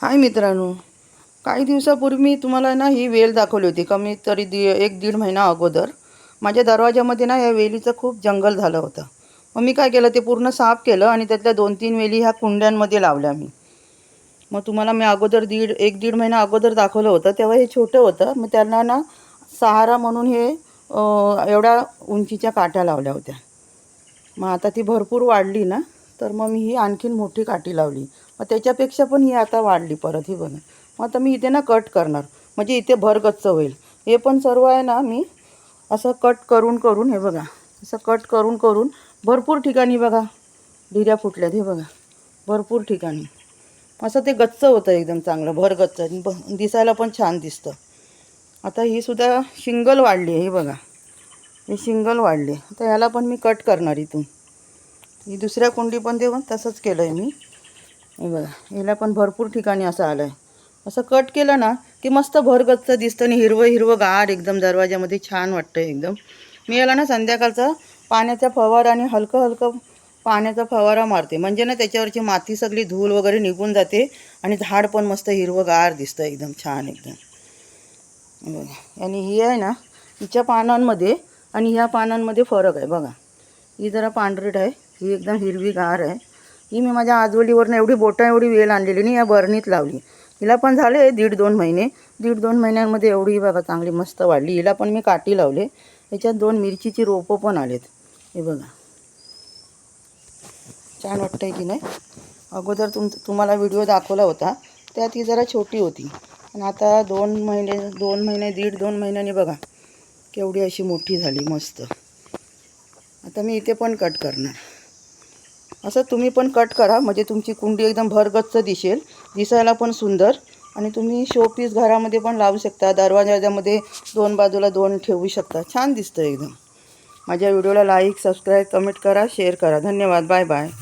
हाय मित्रांनो काही दिवसापूर्वी मी तुम्हाला ना ही वेल दाखवली होती. कमी तरी दि एक दीड महिना अगोदर माझ्या दरवाजामध्ये ना या वेलीचं खूप जंगल झालं होतं. मग मी काय केलं ते पूर्ण साफ केलं आणि त्यातल्या दोन तीन वेली ह्या कुंड्यांमध्ये लावल्या मी. मग तुम्हाला मी अगोदर दीड एक दीड महिना अगोदर दाखवलं होतं. तेव्हा हे छोटं होतं. मग त्यांना ना सहारा म्हणून हे एवढ्या उंचीच्या काट्या लावल्या होत्या. मग आता ती भरपूर वाढली ना. तर मग मी ही आणखीन मोठी काठी लावली. मग त्याच्यापेक्षा पण ही आता वाढली परत ही बघा मग आता मी इथे ना कट करणार. म्हणजे इथे भरगच्च होईल. हे पण सर्व आहे ना मी असं कट करून करून हे बघा. असं कट करून करून भरपूर ठिकाणी बघा. ढिऱ्या फुटल्यात हे बघा. भरपूर ठिकाणी. असं ते गच्च होतं एकदम चांगलं भरगच्च. दिसायला पण छान दिसतं. आता ही सुद्धा शिंगल वाढली आहे हे बघा. हे शिंगल वाढले. आता ह्याला पण मी कट करणार इथून. ही दुसऱ्या कुंडी पण देऊन तसंच केलं आहे मी. हे बघा याला पण भरपूर ठिकाणी असं आलं आहे असं कट केलं ना की मस्त भरगच्च दिसतं आणि हिरवं हिरवं गार एकदम दरवाजामध्ये छान वाटतं एकदम. मी याला ना संध्याकाळचा पाण्याचा फवारा आणि हलकं हलकं पाण्याचा फवारा मारते. म्हणजे ना त्याच्यावरची माती सगळी धूल वगैरे निघून जाते आणि झाड पण मस्त हिरवं गार दिसतं एकदम छान एकदम. बघा आणि ही आहे ना हिच्या पानांमध्ये आणि ह्या पानांमध्ये फरक आहे. बघा ही जरा पांढरीड आहे. ही एकदम हिरवी गार आहे. ही मी माझ्या आजवलीवरनं एवढी बोटं एवढी वेल आणलेली नाही या बरणीत लावली. हिला पण झाले दीड दोन महिने. दीड दोन महिन्यांमध्ये एवढी बघा चांगली मस्त वाढली. हिला पण मी काठी लावले. याच्यात दोन मिरचीची रोपं पण आलेत. हे बघा. छान वाटतंय की नाही? अगोदर तुम तुम्हाला व्हिडिओ दाखवला होता. त्यात ही जरा छोटी होती. आणि आता दोन महिने दोन महिने दीड दोन महिन्यांनी बघा. केवढी अशी मोठी झाली मस्त. आता मी इथे पण कट करणार. असं तुम्ही पण कट करा म्हणजे तुमची कुंडी एकदम भरगच्च दिसेल. दिसायला पण सुंदर. आणि तुम्ही शोपीस घरामध्ये पण लावू शकता दरवाजामध्ये दोन बाजूला दोन ठेवू शकता. छान दिसतं एकदम. माझ्या व्हिडिओला लाईक सबस्क्राईब कमेंट करा शेअर करा. धन्यवाद. Bye bye